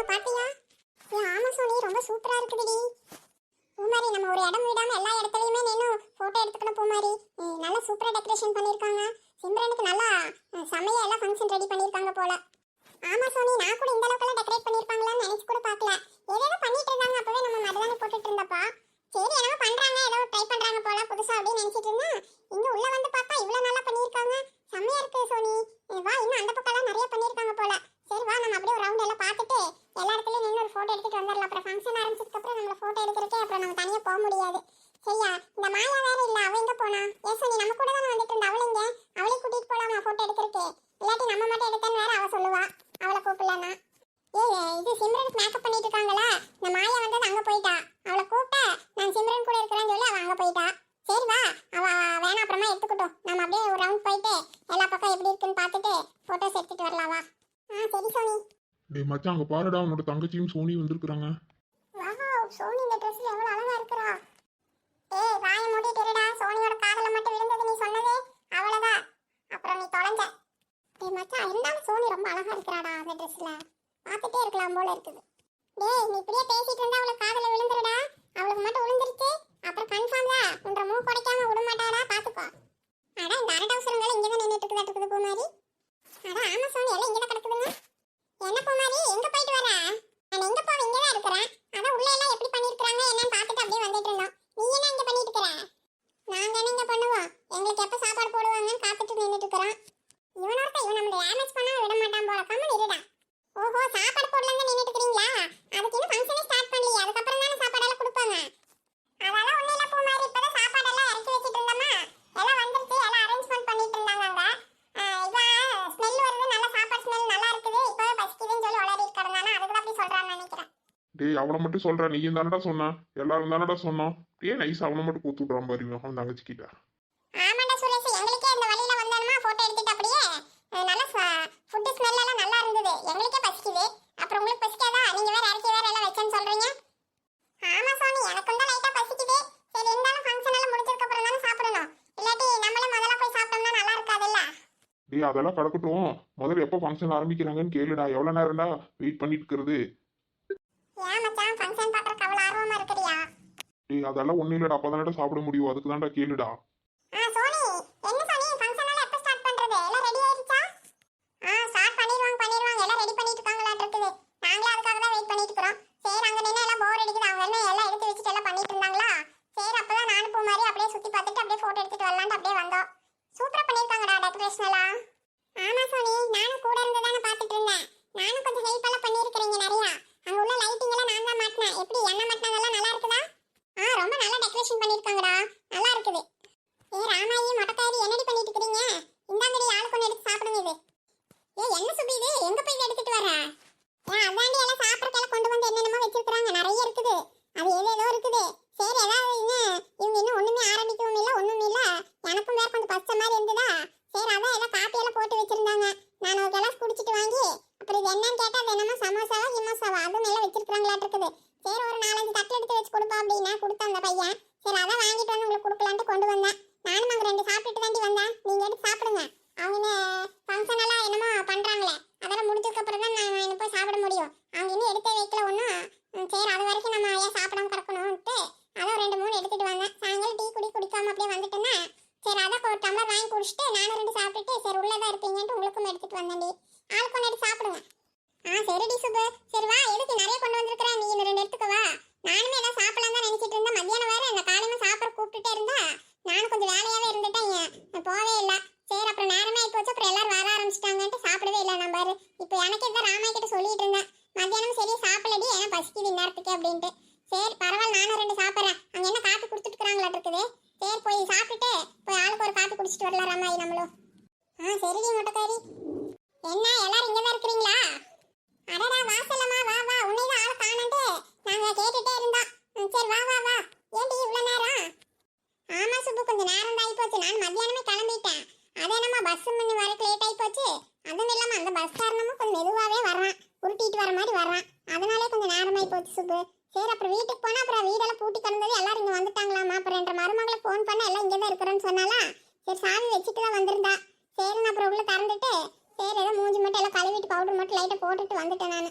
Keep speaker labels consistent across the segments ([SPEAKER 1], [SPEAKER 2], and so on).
[SPEAKER 1] போட்டிருக்காங்க பாத்தியா? ஏ ஆமா சோனி ரொம்ப சூப்பரா இருக்குதுடி. பூமாரி நம்ம ஒரு இடம் விடாம எல்லா இடத்துலயுமே நின்னு போட்டோ எடுத்துக்கணும் பூமாரி. நல்லா சூப்பரா டெக்கரேஷன் பண்ணிருக்காங்க. சிம்ரனுக்கு நல்லா சமையல் எல்லாம் ஃபங்க்ஷன் ரெடி பண்ணிருக்காங்க போல. ஆமா சோனி நான் கூட இந்த அளவுக்கு டெக்கரேட் பண்ணிருப்பாங்களான்னு நினைச்சு கூட பார்க்கல. ஏதேதோ பண்ணிட்டு இருந்தாங்க அப்பவே நம்ம மருதாணி போட்டுட்டு இருந்தப்பா. சரி என்னமோ பண்றாங்க ஏதோ ட்ரை பண்றாங்க போல புதுசா அப்படின்னு நினைச்சிட்டு இருந்தேன். இங்க உள்ள வந்து பார்த்தா இவ்வளவு நல்லா பண்ணிருக்காங்க. செம்மையா இருக்கு சோனி. வா இன்னும் அந்த பக்கம் எல்லாம் நிறைய பண்ணிருக்காங்க போல. சரி வா நம்ம அப்படியே ஒரு ரவுண்ட் எல்லாம் பார்த்துட்டு எல்லா இடத்துலயும் நின்று ஒரு போட்டோ எடுத்துட்டு வந்துடலாம் அப்புறம் ஃபங்க்ஷன் ஆரம்பிச்சதுக்கு அப்புறம் நம்மள போட்டோ எடுக்கிறதுக்கே அப்புறம் நம்ம தனியா போக முடியாது. சரியா? இந்த மாயா வேற இல்ல அவ எங்க போனா? ஏ சோனி நம்ம கூட தானே வந்துட்டு இருந்தா. அவள எங்க? அவளை கூட்டிட்டு போலாமா போட்டோ எடுக்கிறதுக்கு? இல்லாட்டி நம்ம மட்டும் எடுத்தேன்னு வேற அவ சொல்லுவா. அவளை கூப்பிடலன்னா. ஏய் இது சிம்ரனுக்கு மேக்கப் பண்ணிட்டு இருக்காங்களா? இந்த மாயா வந்தது அங்க போயிட்டா. அவளை கூப்பிட்டா நான் சிம்ரன் கூட இருக்கிறேன்னு சொல்லி அவ அங்க போயிட்டா. சரி வா அவ வேணா அப்புறமா எடுத்துக்கிட்டோம். நம்ம அப்படியே ஒரு ரவுண்ட் போயிட்டு எல்லா பக்கம் எப்படி இருக்குன்னு பார்த்துட்டு போட்டோஸ் எடுத்துட்டு வரலாம் வா. ஆ சரி சோனி.
[SPEAKER 2] டேய் மச்சான் அங்க பாருடா உன்னோட தங்கச்சியும் சோனி வந்திருக்காங்க
[SPEAKER 1] வாவ் சோனி இந்த ட்ரெஸ்ல எவ்வளவு அழகா இருக்கறா ஏய் வாய மூடிட்டு இருடா சோனியோட காதல மட்டும் விழுந்தது நீ சொன்னதே அவ்வளவுதான் அப்புறம் நீ தொலைஞ்ச டேய் மச்சான் இருந்தாலும் சோனி ரொம்ப அழகா இருக்கிறாடா அந்த ட்ரெஸ்ல பார்த்துட்டே இருக்கலாம் போல இருக்குது. டேய் நீ இப்படியே பேசிட்டு இருந்தா அவளுக்கு காதல விழுந்துருடா அவளுக்கு மட்டும் விழுந்துருச்சு அப்புறம் கன்ஃபார்ம் தான் உன்ற மூக்கு குடைக்காம விட மாட்டாடா பாத்துக்கோ அட இந்த அரட அவசரங்கள் இங்க தான் நின்னுட்டு இருக்குதா இருக்குது பூமாரி அட ஆமா சோனி எல்லாம் இங்க தான் கிடக்குதுங்க என்ன பூமாரி எங்க போயிட்டு வர நான் எங்க போவேன் இங்க தான் இருக்கிறேன் அதான் உள்ள எல்லாம் எப்படி பண்ணிருக்காங்க என்னன்னு பார்த்துட்டு அப்படியே வந்துட்டு இருந்தோம் நீ என்ன இங்க பண்ணிட்டு இருக்கிற நாங்க என்ன இங்க பண்ணுவோம் எங்களுக்கு எப்ப சாப்பாடு போடுவாங்கன்னு காத்துட்டு நின்னுட்டு இருக்கிறோம் இவன் ஒருத்தன் இவன் நம்மள டேமேஜ் பண்ண விட மாட்டான் போல கம்மன் இருடா ஓஹோ சாப்பாடு போடலன்னு நின்னுட்டு இருக்கீங்களா அதுக்கு இன்னும் ஃபங்க்ஷனே ஸ்டார்ட் பண்ணலையே அதுக்கப்புறம் தானே சாப்பாடெல்லாம் கொடுப்பாங்க அதெல்லாம் ஒண்ணும் இல்ல பூமாரி இப்பதான் சாப்பாடெல்லாம் இறக்கி வச்சிட்டு இருந்தோமா எல்லாம் வந்துருச்சு எல்லாம் அரேஞ்ச்மெண்ட் பண்ணிட்டு இருந்தாங்க அங்க ஆஹ் இவன் ஸ்மெல் வருது நல்ல சாப்பாடு ஸ்மெல் நல்லா இருக்குது இப்பவே பசிக்குதுன்னு சொல்லி உளறிட்டு கிடந்தானா அதுக்கு தான் அப்படி சொல்றான்னு நினைக்கிறேன்
[SPEAKER 2] டேய் அவளை மட்டும் சொல்ற நீ தானடா சொன்ன? எல்லாரும் தானடா சொன்னோம். டேய் நைஸ் அவனை மட்டும் கூத்து விட்றான் பாரு அவன் தங்கச்சி கிட்ட
[SPEAKER 1] ஆமாடா சுரேஷ் எங்களுக்கே இந்த வழியில வந்தோமா போட்டோ எடுத்துட்டு அப்படியே நல்ல ஃபுட் ஸ்மெல் எல்லாம் நல்லா இருந்தது. எங்களுக்கே பசிக்குது. அப்புறம் உங்களுக்கு பசிக்காதா? நீங்க வேற இறக்கி வேற எல்லாம் வச்சேன்னு சொல்றீங்க. ஆமா சோனி எனக்கும் தான் லைட்டா பசிக்குது. சரி இருந்தாலும் ஃபங்க்ஷன் எல்லாம் முடிஞ்சதுக்கு அப்புறம் தானே சாப்பிடணும். இல்லாட்டி நம்மளே முதல்ல போய் சாப்பிட்டோம்னா நல்லா இருக்காதுல்ல?
[SPEAKER 2] டேய் அதெல்லாம் கிடக்கட்டும். முதல்ல எப்போ ஃபங்க்ஷன் ஆரம்பிக்கிறாங்கன்னு கேளுடா. எவ்வளோ நேரம்டா வெயிட் பண்ணிட்டு இருக்கிறது? டேய் அதெல்லாம் ஒன்றும் இல்லைடா. அப்போ தானடா சாப்பிட முடியும்? அதுக்கு தான்டா கேளுடா
[SPEAKER 1] ஆ சோனி என்ன சோனி ஃபங்க்ஷன் எல்லாம் எப்ப ஸ்டார்ட் பண்றது எல்லாம் ரெடி ஆயிருச்சா ஆ ஸ்டார்ட் பண்ணிடுவாங்க பண்ணிடுவாங்க எல்லாம் ரெடி பண்ணிட்டு இருக்காங்களாட்டு இருக்குது நாங்களே அதுக்காக தான் வெயிட் பண்ணிட்டு இருக்கோம் சரி அங்க நின்று எல்லாம் போர் அடிக்குது அவங்க என்ன எல்லாம் எடுத்து வச்சுட்டு எல்லாம் பண்ணிட்டு இருந்தாங்களா சரி அப்பதான் நானும் போ மாதிரி அப்படியே சுத்தி பார்த்துட்டு அப்படியே போட்டோ எடுத்துட்டு வரலான்ட்டு அப்படியே வந்தோம் சூப்பரா பண்ணிருக்காங்கடா டெக்கரேஷன் எல்லாம் ஆமா சோனி நானும் கூட இருந்து தானே பார்த்துட்டு இருந்தேன் நானும் கொஞ்சம் ஹெல்ப் எல்லாம் பண்ணியிருக்கிறீங்க நிறையா அங்க உள்ள லைட்டிங் எல்லாம் நான் தான் மாட்டினேன் எப்படி என்ன மாட்டினதெல்லாம் நல்லா இருக்குதா ஆ ரொம்ப நல்லா டெக்கரேஷன் பண்ணிருக்காங்கடா நல்லா இருக்குது ஏ ராமாயி மொட்டைக்காரி என்னடி பண்ணிட்டு இருக்கீங்க இந்தாங்கடி ஆளுக்கு ஒன்று எடுத்து சாப்பிடுங்க இது ஏ என்ன சுபி இது எங்க போய் இதை எடுத்துட்டு வர ஏன் அதாண்டி எல்லாம் சாப்பிட்றதுக்கெல்லாம் கொண்டு வந்து என்னென்னமோ வச்சிருக்காங்க நிறைய இருக்குது அது ஏதோ ஏதோ இருக்குது சரி ஏதாவது இன்னும் இவங்க இன்னும் ஒண்ணுமே ஆரம்பிக்கவும் இல்லை ஒண்ணும் இல்லை எனக்கும் வேற கொஞ்சம் பச்சை மாதிரி இருந்ததா சரி அதான் ஏதோ காப்பி எல்லாம் போட்டு வச்சிருந்தாங்க நான் ஒரு கிளாஸ் குடிச்சிட்டு வாங்கி அப்புறம் இது என்னன்னு கேட்டா அது என்னமோ சமோசாவா கிமோசாவா அதுவும் எல்லாம் வச்சிருக்காங்களாட்டு இருக்குது சரி ஒரு நாலஞ்சு தட்டு எடுத்து வச்சு கொடுப்பா அப்படின்னா கொடுத்தான் அந்த பையன் சரி அதான் வாங்கிட்டு வந்து உங்களுக்கு கொடுக்கலான்ட்டு கொண்டு வந்தேன் நானும் அங்க ரெண்டு சாப்பிட்டுட்டு தாண்டி வந்தேன் நீங்க எடுத்து சாப்பிடுங்க அவங்க ஃபங்க்ஷன் எல்லாம் என்னமோ பண்றாங்களே அதெல்லாம் முடிஞ்சதுக்கு அப்புறம் தான் நான் என்ன போய் சாப்பிட முடியும் அவங்க இன்னும் எடுத்தே வைக்கல ஒன்றும் சரி அது வரைக்கும் நம்ம ஏன் சாப்பிடாம கிடக்கணும்ட்டு அதான் ரெண்டு மூணு எடுத்துட்டு வந்தேன் சாயங்காலம் டீ குடி குடிக்காம அப்படியே வந்துட்டேன்னா சரி அதான் ஒரு டம்ளர் வாங்கி குடிச்சிட்டு நானும் ரெண்டு சாப்பிட்டுட்டு சரி உள்ளதா இருப்பீங்கன்ட்டு உங்களுக்கும் எடுத்துட்டு வந்தேன்டி ஆளுக்கு ஒன்று எடுத்து சாப்பிடுங்க ஆ சரிடி சுப்பு சரி வா எதுக்கு நிறைய கொண்டு வந்திருக்கிறேன் நீ இந்த ரெண்டு எடுத்துக்க வா நானுமே எல்லாம் சாப்பிடலாம் தான் நினைச்சிட்டு இருந்தேன் மத்தியானம் வேற இந்த காலையில சாப்பிட கூப்பிட்டுட்டே இருந்தா நானும் கொஞ்சம் வேலையாவே இருந்துட்டேன் நான் போவே இல்லை சரி வச்சு அப்புறம் எல்லாரும் வர ஆரம்பிச்சிட்டாங்கன்ட்டு சாப்பிடவே இல்லை. நான் பாரு இப்போ எனக்கு இதான் ராமாய் கிட்ட சொல்லிட்டு இருந்தேன். மத்தியானம் சரி சாப்பிடலடி ஏன்னா பசிக்குது இந்நேரத்துக்கு அப்படின்ட்டு சரி பரவாயில்ல நானும் ரெண்டு சாப்பிட்றேன் அங்கே என்ன காப்பி கொடுத்துட்டு இருக்கிறாங்களா இருக்குது சரி போய் சாப்பிட்டுட்டு போய் ஆளுக்கு ஒரு காப்பி குடிச்சிட்டு வரலாம் ராமாயி நம்மளும் ஆ சரிடி முட்டைக்காரி என்ன எல்லாரும் இங்கே தான் இருக்கிறீங்களா அடடா வாசலம்மா வா வா உன்னை தான் ஆள காணன்ட்டு நாங்க கேட்டுட்டே இருந்தோம் ம், சரி வா வா வா ஏண்டி இவ்வளவு நேரம் ஆமா சுப்பு கொஞ்சம் நேரம் தான் போச்சு நான் மத்தியானமே கிளம்பிட்டேன் அது என்னம்மா பஸ் பண்ணி வரக்கு லேட் ஆகி போச்சு அதுவும் இல்லாம அந்த பஸ் காரணமும் கொஞ்சம் மெதுவாவே வர்றான். உருட்டிட்டு வர மாதிரி வர்றான். அதனாலே கொஞ்சம் நேரமாயி போச்சு சுப்பு சரி அப்புறம் வீட்டுக்கு போனா அப்புறம் வீடெல்லாம் பூட்டி கிடந்தது எல்லாரும் இங்க வந்துட்டாங்களாமா? அப்புறம் என்ற மருமகளை ஃபோன் பண்ண எல்லாம் இங்கே தான் இருக்கிறேன்னு சொன்னாலா சரி சாவி வச்சுட்டு தான் வந்திருந்தா. சரின்னு அப்புறம் உள்ள திறந்துட்டு சரி ஏதோ மூஞ்சி மட்டும் எல்லாம் கழுவிட்டு பவுடர் மட்டும் லைட்டாக போட்டுட்டு வந்துட்டேன் நான்.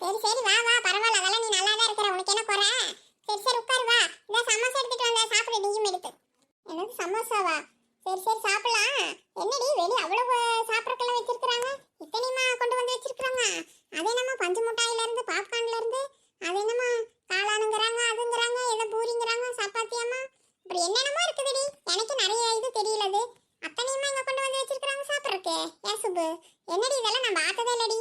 [SPEAKER 1] சரி சரி வா வா பரவாயில்ல. அதெல்லாம் நீ நல்லா தான் இருக்கிற. உனக்கு என்ன குறை? சரி சரி உட்காரு வா. இந்த சமோசா எடுத்துட்டு வந்தா சாப்பிடு நீயும் எடுத்து. என்னது சமோசாவா? சரி சரி சாப்பிடலாம். என்னடி வெளியே அவ்வளவு சாப்பிடறதுக்கெல்லாம் வச்சிருக்கிறாங்க? இத்தனையுமா கொண்டு வந்து வச்சிருக்கிறாங்க? அதே நம்ம பஞ்சு மிட்டாயில இருந்து பாப்கார்ன்ல இருந்து அது என்னமா காளானுங்கிறாங்க அதுங்கிறாங்க ஏதோ பூரிங்கிறாங்க சப்பாத்தியாமா இப்படி என்னென்னமோ இருக்குதுடி எனக்கு நிறைய இது தெரியல அது அத்தனையுமா இங்க கொண்டு வந்து வச்சிருக்காங்க சாப்பிட்றதுக்கு ஏன் சுப்பு என்னடி இதெல்லாம் நான் பார்த்ததே இல்லடி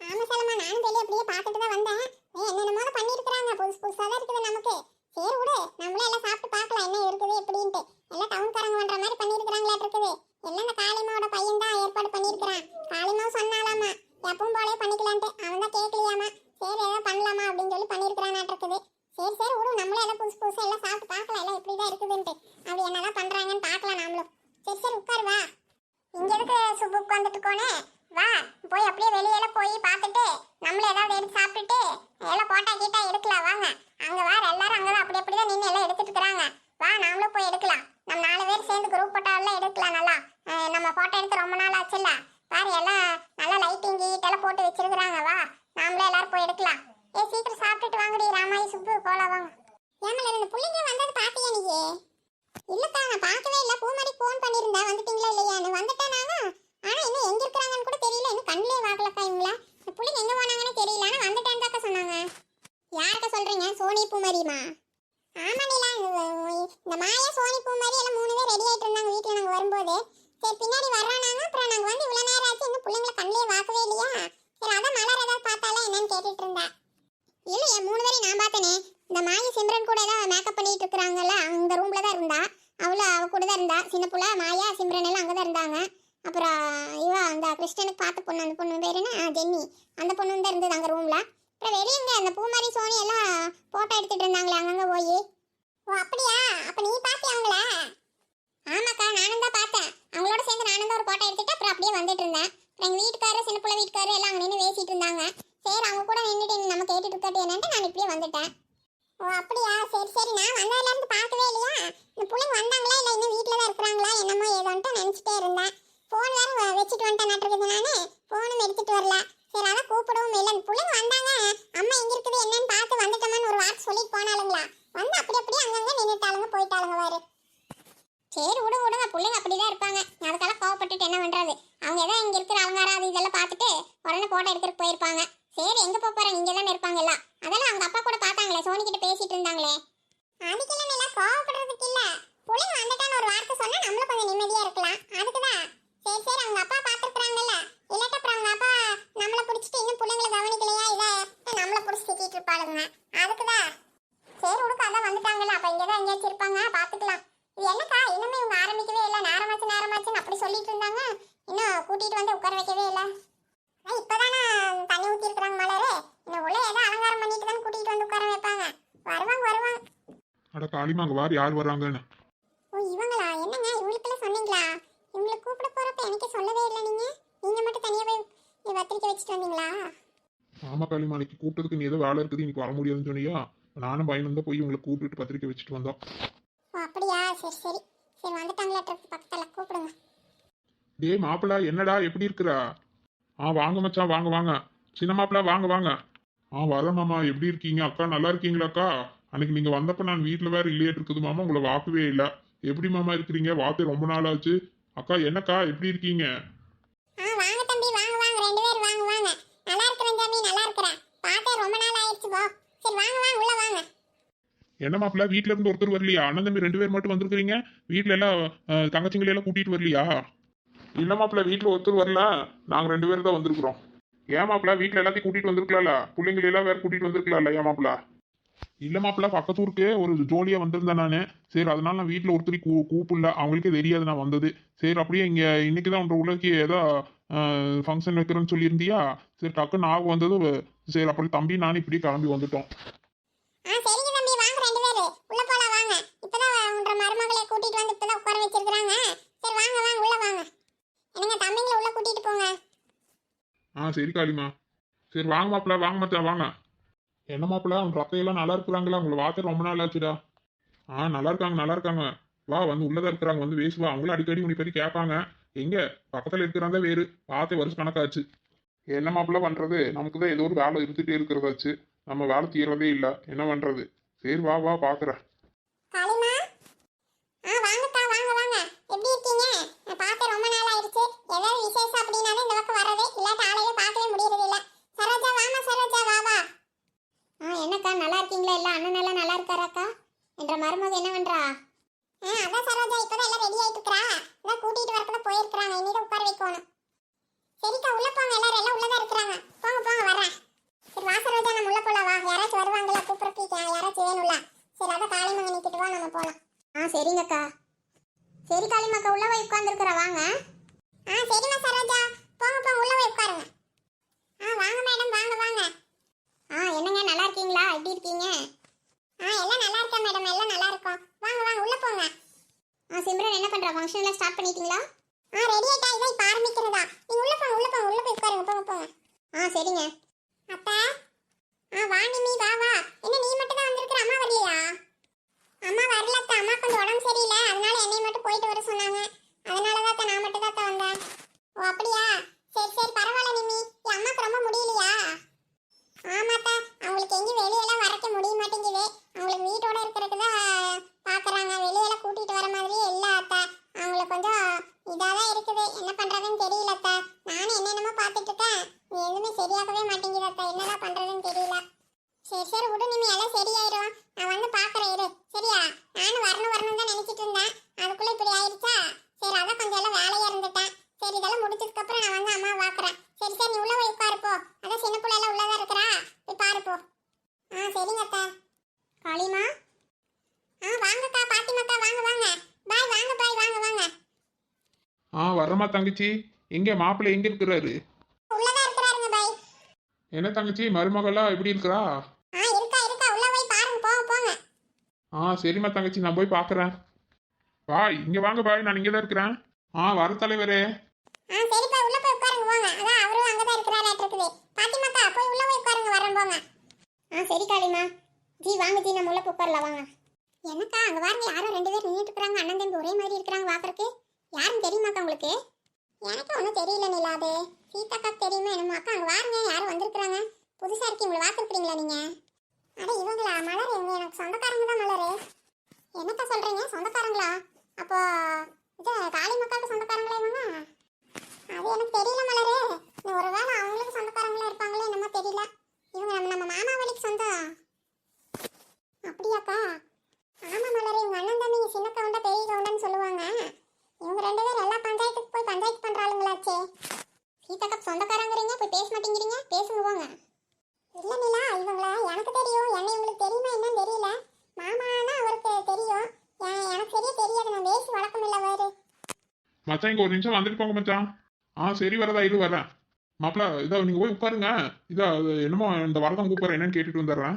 [SPEAKER 1] ஆமா செல்லம்மா நானும் வெளியே அப்படியே பார்த்துட்டு தான் வந்தேன் ஏ என்னென்னமோ பண்ணியிருக்கிறாங்க புதுசு புதுசாக தான் இருக்குது நமக்கு சரி விடு நம்மளே எல்லாம் சாப்பிட்டு பார்க்கலாம் என்ன இருக்குது எப்படின்ட்டு எல்லாம் டவுன்காரங்க பண்ற மாதிரி பண்ணியிருக்கிறாங்களா இருக்குது எல்லாம் இந்த காளிமாவோட பையன் தான் ஏற்பாடு பண்ணியிருக்கிறான் காளிமாவும் சொன்னாலாமா எப்பவும் போலே பண்ணிக்கலான்ட்டு அவன் தான் கேட்கலையாமா சரி ஏதோ பண்ணலாமா அப்படின்னு சொல்லி பண்ணியிருக்கிறானாட்டு இருக்குது சரி சரி விடு நம்மளே எல்லாம் புதுசு புதுசாக எல்லாம் சாப்பிட்டு பார்க்கலாம் எல்லாம் எப்படி தான் இருக்குதுன்ட்டு அப்படி என்னதான் பண்றாங்கன்னு பார்க்கலாம் நாமளும் சரி சரி உட்காரு வா இங்க எதுக்கு சுப்பு உட்காந்துட்டு இருக்கோனே வா போய் அப்படியே வெளியில போய் பார்த்துட்டு நம்மள ஏதாவது எடுத்து சாப்பிட்டுட்டு எல்லாம் போட்டா கீட்டா எடுக்கலாம் வாங்க அங்க வேற எல்லாரும் அங்கதான் அப்படி அப்படி தான் நின்று எல்லாம் எடுத்துட்டு இருக்காங்க வா நாமளும் போய் எடுக்கலாம் நம்ம நாலு பேர் சேர்ந்து குரூப் போட்டோ எல்லாம் எடுக்கலாம் நல்லா அஹ் நம்ம போட்டோ எடுத்து ரொம்ப நாள் ஆச்சுல்ல பாரு எல்லாம் நல்லா லைட்டிங் கீட்டெல்லாம் போட்டு வச்சிருக்காங்க வா நாமளே எல்லாரும் போய் எடுக்கலாம் ஏ சீக்கிரம் சாப்பிட்டுட்டு வாங்கடி ராமாயி சுப்பு போலாம் வாங்க. ஏமல இந்த புள்ளிங்க வந்தது பாத்தியா நீயே இல்லக்கா நான் பார்க்கவே இல்லை. பூமாரி ஃபோன் பண்ணியிருந்தேன் வந்துட்டீங்களா இல்லையான்னு வந்துட்டேன் நாங்க ஆனா இன்னும் எங்க இருக்கிறாங்கன்னு கூட தெரியல. இன்னும் கண்ணிலே வாக்கலக்கா இவங்கள. இந்த புள்ளிங்க எங்க போனாங்கன்னு தெரியல. ஆனா வந்துட்டேன்னு தாக்கா சொன்னாங்க. யார்கிட்ட சொல்றீங்க? சோனி பூமாரிமா ஆமா நீலா. இந்த மாயா சோனி பூமாரி எல்லாம் மூணு பேர் ரெடி ஆயிட்டு இருந்தாங்க வீட்டுல நாங்க வரும்போது. சரி பின்னாடி வர்றானாங்க. அப்புறம் நாங்க வந்து இவ்வளவு நேரம் ஆச்சு. இன்னும் பிள்ளைங்களை கண்ணிலே வாக்கவே இல்லையா? சரி அதான் மலர் ஏதாவது பார்த்தாலே என்னன்னு கேட்டுட்டு இருந்தா. இல்லையே மூணு பேரையும் நான் பார்த்தேனே. இந்த மாயி சிம்ரன் கூட தான் மேக்கப் பண்ணிட்டு இருக்கிறாங்கல்ல அந்த ரூம்ல தான் இருந்தா. அவளும் அவ கூட தான் இருந்தா. சின்ன புள்ள மாயா சிம்ரன் எல்லாம் அங்கே தான் இருந்தாங்க. அப்புறம் இவா அந்த கிறிஸ்டனுக்கு பார்த்த பொண்ணு அந்த பொண்ணு பேர் என்ன? ஜென்னி. அந்த பொண்ணு தான் இருந்தது அங்கே ரூம்ல அப்புறம் வெளியே இருந்து அந்த பூமாரி சோனி எல்லாம் போட்டோ எடுத்துட்டு இருந்தாங்களே அங்கங்கே போய். ஓ அப்படியா? அப்போ நீ பாத்தியா அவங்கள? ஆமாக்கா நானும் தான் பார்த்தேன். அவங்களோட சேர்ந்து நானும் தான் ஒரு போட்டோ எடுத்துட்டு அப்புறம் அப்படியே வந்துட்டு இருந்தேன். அப்புறம் எங்கள் வீட்டுக்காரரு சின்ன பிள்ளை வீட்டுக்காரர் எல்லாம் அங்கே நின்று பேசிட்டு இருந்தாங்க. சரி அவங்க கூட நின்றுட்டு நம்ம கேட்டுட்டு இருக்காட்டி என்னன்ட்டு நான் இப்படியே வந்துட்டேன். ஓ அப்படியா? சரி சரி. நான் வந்ததுல இருந்து பார்க்கவே இல்லையா? இந்த பிள்ளைங்க வந்தாங்களா இல்லை இன்னும் வீட்டில் தான் இருக்கிறாங்களா என்னமோ ஏதோன்ட்டு நினச்சிட்டே இருந்தேன். ஃபோன் வேறு வச்சுட்டு வந்துட்டேன் நட்டுருக்குது நான் ஃபோனும் எடுத்துட்டு வரல சரி அதான் கூப்பிடவும் இல்லை இந்த பிள்ளைங்க வந்தாங்க அம்மா எங்க இருக்குது என்னன்னு பார்த்து வந்துட்டோமான்னு ஒரு வார்த்தை சொல்லிட்டு போனாலுங்களா வந்து அப்படி அப்படியே அங்கங்க நின்றுட்டாளுங்க போயிட்டாளுங்க வேறு சரி விடு விடுங்க பிள்ளைங்க அப்படிதான் இருப்பாங்க அதுக்கெல்லாம் கோவப்பட்டுட்டு என்ன பண்றது அவங்க ஏதோ இங்க இருக்கிற அலங்காரம் அது இதெல்லாம் பார்த்துட்டு உடனே போட்டோ எடுத்துட்டு போயிருப்பாங்க சரி எங்க போப் போறாங்க இங்க தானே இருப்பாங்கல்ல அதெல்லாம் அவங்க அப்பா கூட பார்த்தாங்களே சோனி கிட்ட பேசிட்டு இருந்தாங்களே அதுக்கெல்லாம் நல்லா கோவப்படுறதுக்கு இல்ல பிள்ளைங்க வந்துட்டான்னு ஒரு வார்த்தை சொன்னா நம்மளும் கொஞ்சம் நிம்மதியா இருக்கலாம் அதுக்குதான் சரி சரி அவங்க அப்பா பார்த்துருக்காங்கல்ல இல்லாட்ட அப்புறம் அவங்க அப்பா நம்மள பிடிச்சிட்டு இன்னும் பிள்ளைங்களை கவனிக்கலையா இத நம்மள பிடிச்சி திட்டிட்டு இருப்பாளுங்க அதுக்குதான் சரி உடுக்க அதான் வந்துட்டாங்கல்ல அப்ப இங்கதான் எங்கேயாச்சும் இருப்பாங்க பாத்துக்கலாம் இது என்னக்கா இன்னுமே இவங்க ஆரம்பிக்கவே இல்லை நேரமாச்சு நேரமாச்சுன்னு அப்படி சொல்லிட்டு இருந்தாங்க இன்னும் கூட்டிட்டு வந்து உட்கார வைக்கவே இல்லை அதான் இப்பதானே தண்ணி ஊத்தி இருக்கிறாங்க மலரு இன்னும் உள்ள ஏதோ அலங்காரம் பண்ணிட்டு தான் கூட்டிட்டு வந்து உட்கார வைப்பாங்க வருவாங்க வருவாங்க
[SPEAKER 2] அட காளிமா அங்க வார் யார் வர்றாங்கன்னு?
[SPEAKER 1] ஓ இவங்களா? என்னங்க இவங்களுக்கெல்லாம் சொன்னீங்களா? இவங்களை கூப்பிட போறப்ப எனக்கே சொல்லவே இல்லை நீங்க. நீங்க மட்டும் தனியா போய் பத்திரிக்கை வச்சுட்டு வந்தீங்களா?
[SPEAKER 2] ஆமா காளிமா அன்னைக்கு கூப்பிட்டதுக்கு நீ ஏதோ வேலை இருக்குது. இன்னைக்கு வர முடியாதுன்னு சொன்னியா? நானும் பையனும் தான் போய் உங்களை கூப்பிட்டு பத்திரிக்கை வச்சுட்டு வந்தோம்.
[SPEAKER 1] ஓ அப்படியா? சரி சரி. சரி வந்துட்டாங்களா ட்ரிப் பக்கத்துல? கூப்பிடுங்க.
[SPEAKER 2] டேய் மாப்பிள என்னடா? எப்படி இருக்கிறா? ஆ வாங்க மச்சான் வாங்க வாங்க. சின்ன மாப்பிள வாங்க வாங்க. ஆ வரேன் மாமா. எப்படி இருக்கீங்க? அக்கா நல்லா இருக்கீங்களா அக்கா? அன்னைக்கு நீங்க வந்தப்ப நான் வீட்ல வேற இல்லையே இருக்குது மாமா உங்களை வாக்கவே இல்லை. எப்படி மாமா இருக்கிறீங்க? வார்த்தை ரொம்ப நாள் ஆச்சு அக்கா என்னக்கா எப்படி இருக்கீங்க?
[SPEAKER 1] ஆ வாங்க தம்பி வாங்க வாங்க. ரெண்டு பேரும் வாங்க வாங்க. நல்லா இருக்கிறேன் தம்பி நல்லா இருக்கிறேன். பார்த்தே ரொம்ப நாள் ஆயிடுச்சு போ. சரி வாங்க வாங்க உள்ள வாங்க.
[SPEAKER 2] என்ன மாப்பிள வீட்ல இருந்து ஒருத்தர் வரலையா? அண்ணன் தம்பி ரெண்டு பேர் மட்டும் வந்திருக்கிறீங்க? வீட்ல எல்லாம் அஹ், தங்கச்சிங்களை எல்லாம் கூட்டிட்டு வரலையா? இல்ல மாப்பிள வீட்ல ஒருத்தர் வரல. நாங்க ரெண்டு பேரும் தான் வந்திருக்கிறோம். ஏன் மாப்பிள வீட்ல எல்லாத்தையும் கூட்டிட்டு வந்திருக்கலாம்ல? பிள்ளைங்களை எல்லாம் வேற கூட்டிட்டு வந்திருக்கலாம்ல ஏன் மாப்பிள இல்ல மாப்பிள பக்கத்து ஊருக்கு ஒரு ஜோலியா வந்திருந்தேன் நானு. சரி அதனால நான் வீட்ல ஒருத்தர் கூ கூப்பிடல. அவங்களுக்கே தெரியாது நான் வந்தது. சரி அப்படியே இங்க இன்னைக்கு தான் உன்ற உள்ளக்கு ஏதோ ஃபங்க்ஷன் வைக்கிறேன்னு சொல்லியிருந்தியா? சரி டக்குன்னு ஞாபகம் வந்தது சரி அப்புறம் தம்பி நானும் இப்படியே கிளம்பி வந்துட்டோம்.
[SPEAKER 1] ஆ சரி
[SPEAKER 2] காளிமா. சரி வாங்க மாப்பிள வாங்க மச்சான் வாங்க. என்ன மாப்பிள அவங்க ரத்தையெல்லாம் நல்லா இருக்கிறாங்களா? உங்களை வார்த்தை ரொம்ப நாள் ஆச்சுடா. ஆ நல்லா இருக்காங்க நல்லா இருக்காங்க. வா வந்து உள்ளதா இருக்கிறாங்க வந்து பேசுவா அவங்களும் அடிக்கடி உனி பற்றி கேட்பாங்க. எங்க? பக்கத்துல இருக்கிறாங்க வேறு. பார்த்து வருஷம் கணக்காச்சு. என்ன மாப்பிள்ள பண்றது? நமக்கு தான் ஏதோ ஒரு வேலை இருந்துட்டே இருக்கிறதாச்சு. நம்ம வேலை தீரதே இல்லை. என்ன பண்றது? சரி வா வா பாக்குறேன்
[SPEAKER 1] காளிமா ஆ வாங்கக்கா வாங்க வாங்க எப்படி இருக்கீங்க நான் பார்த்து ரொம்ப நாள் ஆயிடுச்சு ஏதாவது விசேஷம் அப்படின்னாலும் இந்த பக்கம் வரதே இல்லாட்ட ஆளையே பார்க்கவே முடியறது இல்ல சரோஜா வாமா சரோஜா வா வா ஆ என்னக்கா நல்லா இருக்கீங்களா இல்ல அண்ணன் எல்லாம் நல்லா இருக்காராக்கா என்ற மருமக என்ன பண்றா ஆ அதான் சரோஜா இப்பதான் எல்லாம் ரெடி ஆயிட்டு இருக்கறா அதான் கூட்டிட்டு வரக்குள்ள போயிருக்காங்க இனிதான் உட்கார வைக்கணும் சரிக்கா உள்ள போங்க எல்லாரும் எல்லாம் உள்ளதா இருக்கிறாங்க போங்க போங்க வரேன் சரி வா சரோஜா நம்ம உள்ள போலாம் வா யாராச்சும் வருவாங்களா கூப்பிடுறதுக்கு யாராச்சும் வேணும்ல சரி அதான் காளிமங்க நிக்கிட்டு வா நம்ம போலாம் அக்கா. சரி காளிமாக்கா உள்ள போய் உட்கார்ந்துருக்குற வாங்க. ஆ சரிம்மா சரோஜா. போங்க போங்க உள்ள போய் உட்காருங்க. ஆ வாங்க மேடம் வாங்க வாங்க. ஆ என்னங்க நல்லா இருக்கீங்களா? எப்படி இருக்கீங்க? ஆ எல்லாம் நல்லா இருக்கேன் மேடம் எல்லாம் நல்லா இருக்கோம். வாங்க வாங்க உள்ள போங்க. ஆ சிம்ரன் என்ன பண்ற? ஃபங்க்ஷன் ஸ்டார்ட் பண்ணிட்டீங்களா? ஆ ரெடி ஆயிட்டா இதை இப்போ ஆரம்பிக்கிறதா. நீங்க உள்ள போங்க உள்ள போங்க உள்ள போய் உட்காருங்க போங்க போங்க. ஆ சரிங்க. அப்பா ஆ வா வா வா என்ன நீ மட்டும் தான் வந்திருக்கிற அம்மா வரலையா அம்மா வரல அத்தை அம்மா கொஞ்சம் உடம்பு சரியில்லை அதனால என்னை மட்டும் போயிட்டு வர சொன்னாங்க. அதனால தான் நான் மட்டும் தான் வந்தேன். ஓ அப்படியா? சரி சரி பரவாயில்ல நிமி என் அம்மாக்கு ரொம்ப முடியலையா? ஆமாத்தா அவங்களுக்கு எங்கேயும் வெளியெல்லாம் வரக்க முடிய மாட்டேங்குது. அவங்களுக்கு வீட்டோட இருக்கிறதுக்கு தான் பார்க்குறாங்க வெளியெல்லாம் கூட்டிகிட்டு வர மாதிரியே இல்லை அத்தா. அவங்களுக்கு கொஞ்சம் இதாக தான் இருக்குது. என்ன பண்ணுறதுன்னு தெரியல அத்தா. நானும் என்னென்னமோ பார்த்துட்டு இருக்கேன். எதுவுமே சரியாகவே மாட்டேங்குது அத்தா. என்னதான் பண்ணுறதுன்னு தெரியல. சரி சரி விடு நிமி எல்லாம் சரியாயிரும். நான் வந்து பார்க்குறேன் இரு. சரியா? நானும் வரணும் வரணும் தான் நினச்சிட்டு இருந்தேன். அதுக்குள்ளே இப்படி ஆயிடுச்சா? சரி அதான் கொஞ்சம் எல்லாம் வேலையாக இருந்துட்டேன். சரி இதெல்லாம் முடிச்சதுக்கு அப்புறம் நான் வந்து அம்மா பார்க்குறேன் சரி சரி நீ உள்ள போய் உட்காரு போ. அதான் சின்ன பிள்ளை எல்லாம் உள்ளதா இருக்கிறா. போய் பாரு போ. ஆ சரிங்க அத்தா. காளிமா? ஆ வாங்கக்கா பாத்திமாக்கா வாங்க வாங்க. பாய் வாங்க பாய் வாங்க வாங்க.
[SPEAKER 2] ஆ வரமா தங்கச்சி. எங்க மாப்பிள்ளை எங்க இருக்கிறாரு?
[SPEAKER 1] உள்ளதா இருக்கிறாருங்க பாய்.
[SPEAKER 2] என்ன தங்கச்சி? மருமகளா எப்படி இருக்கிறா?
[SPEAKER 1] ஆ இருக்கா இருக்கா. உள்ள போய் பாருங்க போங்க போங்க.
[SPEAKER 2] ஆ சரிம்மா தங்கச்சி. நான் போய் பார்க்குறேன் பாய் இங்கே வாங்க பாய் நான் இங்க தான் இருக்கிறேன். ஆ வர தலைவரே.
[SPEAKER 1] ஆ சரிப்பா உள்ள போய் உட்காருங்க வாங்க அதான் அவரும் அங்கதான் இருக்கிறாராட்டு இருக்குது. பாத்திமாக்கா போய் உள்ள போய் உட்காருங்க வரேன் போங்க. ஆ சரி காளிமா. ஜி வாங்க ஜி நம்ம உள்ள போய் உட்காரலாம் வாங்க. என்னக்கா அங்க வாருங்க யாரோ ரெண்டு பேர் நின்னுட்டு இருக்காங்க அண்ணன் தம்பி ஒரே மாதிரி இருக்கிறாங்க பாக்குறதுக்கு. யாரும் தெரியுமாக்கா உங்களுக்கு? எனக்கு ஒன்றும் தெரியல நிலாது சீதாக்கா தெரியுமா என்னமோ. அக்கா அங்கே பாருங்க யாரும் வந்திருக்கிறாங்க. புதுசாக இருக்கு உங்களை பார்த்துருக்கீங்களா நீங்கள் அட இவங்களா மலர் எனக்கு சொந்தக்காரங்க தான் மலர். என்னக்கா சொல்கிறீங்க சொந்தக்காரங்களா அப்போ இது காளி மக்களுக்கு சொந்தக்காரங்களா இவங்க அது எனக்கு தெரியல மலரு இன்னும் ஒருவேளை அவங்களுக்கு சொந்தக்காரங்களா இருப்பாங்களோ என்னமோ தெரியல இவங்க நம்ம நம்ம மாமா வழிக்கு சொந்தம் அப்படியாக்கா ஆமா மலரு இவங்க அண்ணன் தம்பிங்க சின்ன கவுண்டா பெரிய கவுண்டன்னு சொல்லுவாங்க இவங்க ரெண்டு பேரும் எல்லா பஞ்சாயத்துக்கு போய் பஞ்சாயத்து பண்றாளுங்களாச்சே சீதாக்கா சொந்தக்காரங்கிறீங்க போய் பேச மாட்டேங்கிறீங்க பேசுங்க போங்க இல்ல நிலா இவங்கள எனக்கு தெரியும் என்னை இவங்களுக்கு தெரியுமா என்னன்னு தெரியல மாமானா அவருக்கு தெரியும் எ- எனக்கு சரியா தெரியாது நான் பேசி வழக்கம் இல்லை வேறு
[SPEAKER 2] மச்சான் இங்கே ஒரு நிமிஷம் வந்துட்டு போங்க மச்சான். ஆ சரி வரதா இது வரேன். மாப்பிள்ள இதோ நீங்கள் போய் உட்காருங்க. இதா அது என்னமோ இந்த வரதான் கூப்பிட்றேன் என்னன்னு கேட்டுட்டு வந்துடுறேன்.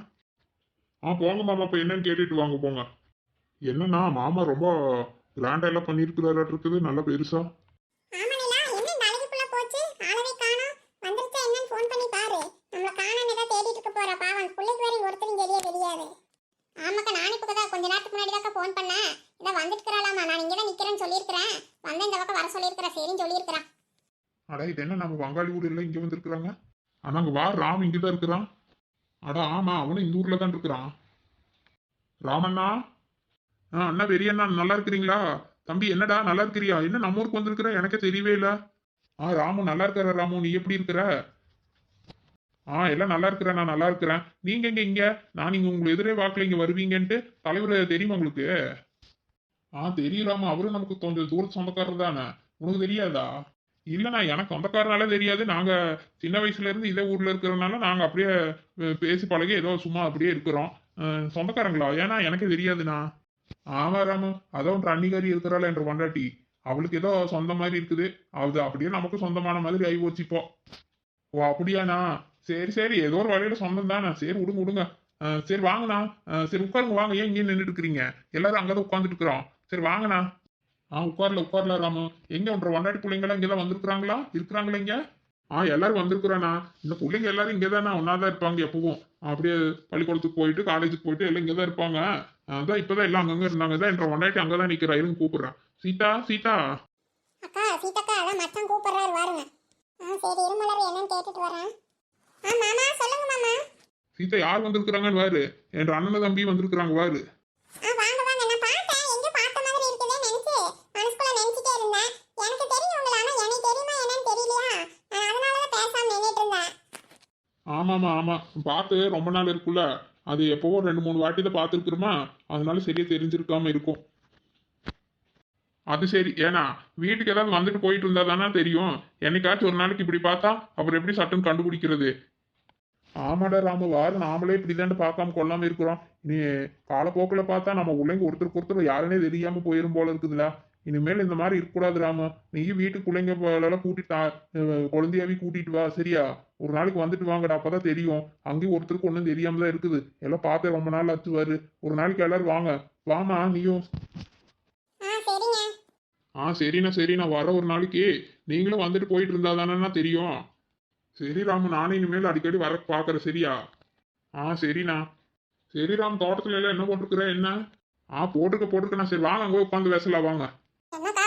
[SPEAKER 2] ஆ போங்க மாமா இப்போ என்னன்னு கேட்டுட்டு வாங்க போங்க. என்னன்னா மாமா ரொம்ப கிராண்டா எல்லாம் பண்ணியிருக்கிறாராட்டு இருக்குது நல்லா பெருசா
[SPEAKER 1] ஆமா நிலா என்ன இந்த அழகுக்குள்ள போச்சு ஆளவே காணோம் வந்துருச்சா என்னன்னு ஃபோன் பண்ணி பாரு நம்மள காணோம் ஏதோ தேடிட்டு இருக்க போறா பாவம் பிள்ளைக்கு வேற இங்க ஒருத்தரும் தெரிய தெரியாது ஆமாக்கா நான் இப்போ தான் கொஞ்ச நேரத்துக்கு முன்னாடி தாக்கா ஃபோன் பண்ணேன் இதை வந்துட்டு இருக்கிறாளாமா நான் இங்கே தான் நிற்கிறேன்னு சொல்லியிருக்கிறேன் இந்த பக்கம் வர சொல்லியிருக்கிறா சரின்னு சொல்லியிருக்கிறேன்
[SPEAKER 2] அடா இது என்ன நம்ம வங்காளி ஊர் எல்லாம் இங்கே வந்திருக்கிறாங்க? ஆனால் அங்கே வா ராம் இங்கே தான் இருக்கிறான். அடா ஆமா அவனும் இந்த ஊரில் தான் இருக்கிறான். ராமண்ணா? ஆ அண்ணா பெரிய அண்ணா நல்லா இருக்கிறீங்களா? தம்பி என்னடா நல்லா இருக்கிறியா? என்ன நம்ம ஊருக்கு வந்திருக்கிற? எனக்கே தெரியவே இல்லை. ஆ ராமு நல்லா இருக்கிற ராமு? நீ எப்படி இருக்கிற? ஆ எல்லாம் நல்லா இருக்கிறேன் நான் நல்லா இருக்கிறேன். நீங்க எங்க இங்க? நான் நீங்க உங்களை எதிரே வாக்குல இங்க வருவீங்கன்ட்டு தலைவர் தெரியுமா உங்களுக்கு? ஆ தெரியுறாமா? அவரும் நமக்கு கொஞ்சம் தூர சொந்தக்காரர் தானே? உனக்கு தெரியாதா? இல்லைண்ணா எனக்கு சொந்தக்காரனால தெரியாது. நாங்க சின்ன வயசுல இருந்து இதே ஊர்ல இருக்கிறதுனால நாங்க அப்படியே பேசி பழகி ஏதோ சும்மா அப்படியே இருக்கிறோம். சொந்தக்காரங்களா? ஏன்னா எனக்கு தெரியாதுண்ணா. ஆமா ராமு. அதான் ஒன்று அன்னிகாரி இருக்கிறாள் என்ற கொண்டாட்டி அவளுக்கு ஏதோ சொந்த மாதிரி இருக்குது. அது அப்படியே நமக்கு சொந்தமான மாதிரி ஆகி போச்சுப்போ ஓ அப்படியாண்ணா? சரி சரி. ஏதோ ஒரு வழியில சொந்தம் தானே. சரி விடுங்க விடுங்க. சரி வாங்கண்ணா. சரி உட்காருங்க வாங்க. ஏன் இங்கே நின்றுட்டு இருக்கிறீங்க? எல்லாரும் அங்கதான் உட்காந்துட்டு இருக்கிறோம். சரி வாங்கண்ணா. ஆ உட்கார்ல உட்கார்ல ராமு. எங்க ஒன்ற வண்டாடி பிள்ளைங்களாம் இங்கெல்லாம் வந்திருக்கிறாங்களா? இருக்கிறாங்களா இங்க? ஆ எல்லாரும் வந்திருக்கிறானா இந்த பிள்ளைங்க எல்லாரும் இங்கே தானே ஒன்னாதான் இருப்பாங்க எப்பவும். அப்படியே பள்ளிக்கூடத்துக்கு போயிட்டு காலேஜுக்கு போயிட்டு எல்லாம் இங்கே தான் இருப்பாங்க. அதான் இப்பதான் எல்லாம் அங்கங்க இருந்தாங்க. தான் என்ற வண்டாட்டி அங்கே தான் நிற்கிறா இருங்க கூப்பிடுறேன் சீதா சீதா.
[SPEAKER 1] அக்கா சீதாக்கா அதான் மச்சான் கூப்பிடுறாரு வாருங்க. ஆ சரி இருமலர் என்னன்னு கேட்டு கேட்டுட்டு வரேன். ஆ மாமா சொல்லுங்க மாமா.
[SPEAKER 2] சீதா யார் வந்திருக்கிறாங்கன்னு வாரு என் அண்ணன் தம்பி வந்திருக்கிறாங்க வாரு
[SPEAKER 1] ஆ வாங்க வாங்க நான் பார்த்தேன் எங்க பார்த்த மாதிரி இருக்குதே நினைச்சு மனசுக்குள்ள நினைச்சிட்டே இருந்தேன் எனக்கு தெரியும் உங்களை ஆனா எனக்கு தெரியுமா என்னன்னு தெரியலையா நான் அதனால தான் பேசாம நின்னுட்டு இருந்தேன்
[SPEAKER 2] ஆமாம்மா ஆமாம் பார்த்து ரொம்ப நாள் இருக்குல்ல. அது எப்போவோ ரெண்டு மூணு வாட்டி தான் பார்த்துருக்குறோமா? அதனால சரியா தெரிஞ்சிருக்காம இருக்கும். அது சரி. ஏன்னா வீட்டுக்கு ஏதாவது வந்துட்டு போயிட்டு இருந்தா தானே தெரியும். என்னைக்காச்சும் ஒரு நாளைக்கு இப்படி பார்த்தா அப்புறம் எப்படி சட்டம் கண்டுபிடிக்கிறது? ஆமாடா ராம வாரு நாமளே இப்படிதாண்டு பார்க்காம கொள்ளாம இருக்கிறோம். நீ காலப்போக்கில் பார்த்தா நம்ம உள்ளங்க ஒருத்தருக்கு ஒருத்தர் யாருன்னே தெரியாம போயிரும் போல இருக்குதுல்ல இனிமேல் இந்த மாதிரி இருக்கக்கூடாது ராம. நீயும் வீட்டுக்கு பிள்ளைங்க எல்லாம் கூட்டிட்டு குழந்தையாவே கூட்டிட்டு வா சரியா? ஒரு நாளைக்கு வந்துட்டு வாங்கடா அப்பதான் தெரியும். அங்கேயும் ஒருத்தருக்கு ஒன்றும் தெரியாம தான் இருக்குது. எல்லாம் பார்த்து ரொம்ப நாள் ஆச்சு வாரு. ஒரு நாளைக்கு எல்லாரும் வாங்க. வாமா நீயும்.
[SPEAKER 1] ஆ
[SPEAKER 2] சரிண்ணா சரிண்ணா. வர ஒரு நாளைக்கு. நீங்களும் வந்துட்டு போயிட்டு இருந்தா தானேண்ணா தெரியும். சரி ராமு நானும் இனிமேல் அடிக்கடி வர பார்க்குறேன் சரியா? ஆ சரிண்ணா. சரி ராம் தோட்டத்துல எல்லாம் என்ன போட்டிருக்கிற என்ன? ஆ போட்டுக்க போட்டுருக்கண்ணா. சரி வாங்க அங்கே உட்காந்து பேசலாம் வாங்க.
[SPEAKER 1] என்னக்கா கடைசியில பார்த்தா